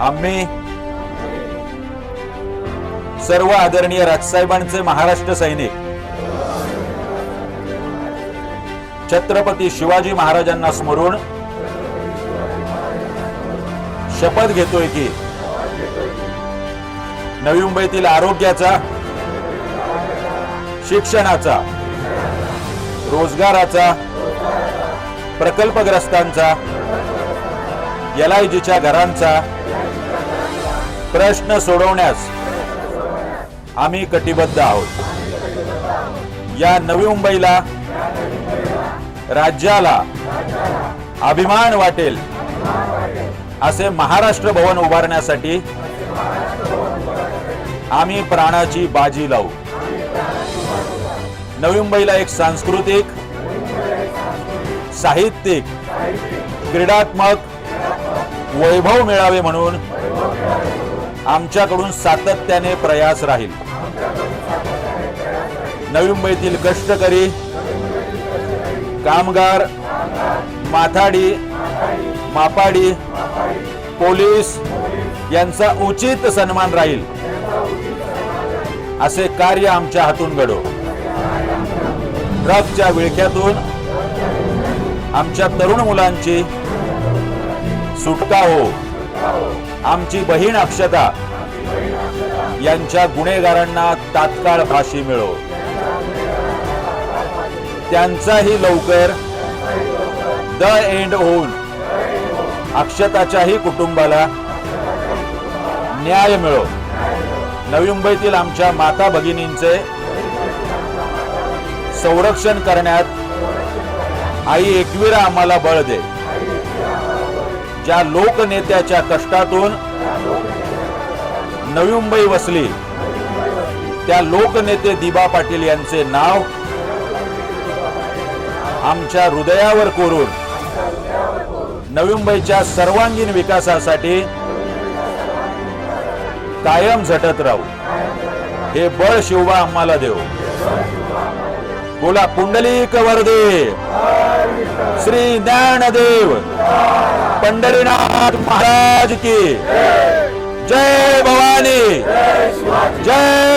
आम्ही सर्व आदरणीय राजसाहेबांचे महाराष्ट्र सैनिक छत्रपती शिवाजी महाराजांना स्मरून शपथ घेतोय की नवी मुंबईतील आरोग्याचा शिक्षणाचा रोजगाराचा प्रकल्पग्रस्तांचा एल आय जीच्या घरांचा प्रश्न सोडवण्यास आम्ही कटिबद्ध आहोत. या नवी मुंबईला राज्याला अभिमान वाटेल असे महाराष्ट्र भवन उभारण्यासाठी आम्ही प्राणाची बाजी लावू. नवी मुंबईला एक सांस्कृतिक साहित्यिक क्रीडात्मक वैभव मिळावे म्हणून आमच्याकडून सातत्याने प्रयास राहील. नवी मुंबईतील कष्टकरी कामगार माथाडी मापाडी पोलीस यांचा उचित सन्मान राहील. असे कार्य आमच्या हातून घडो. ट्रकच्या विळख्यातून आमच्या तरुण मुलांची सुटका हो. आमची बहीण अक्षता यांच्या गुन्हेगारांना तात्काळ फाशी मिळो. त्यांचाही लवकर द एंड होऊन अक्षताच्याही कुटुंबाला न्याय मिळो. नवी मुंबईतील आमच्या माता भगिनींचे संरक्षण करण्यात आई एकविरा आम्हाला बळ दे. ज्या लोकनेत्याच्या कष्टातून नवी मुंबई वसली त्या लोकनेते दिबा पाटील यांचे नाव आमच्या हृदयावर कोरून नवी मुंबईच्या सर्वांगीण विकासासाठी कायम झटत राहू. हे बळ शिवबा आम्हाला देऊ. बोला पुंडलिक वरदे श्री ज्ञानदेव. पंढरीनाथ महाराज की। जय भवानी। जय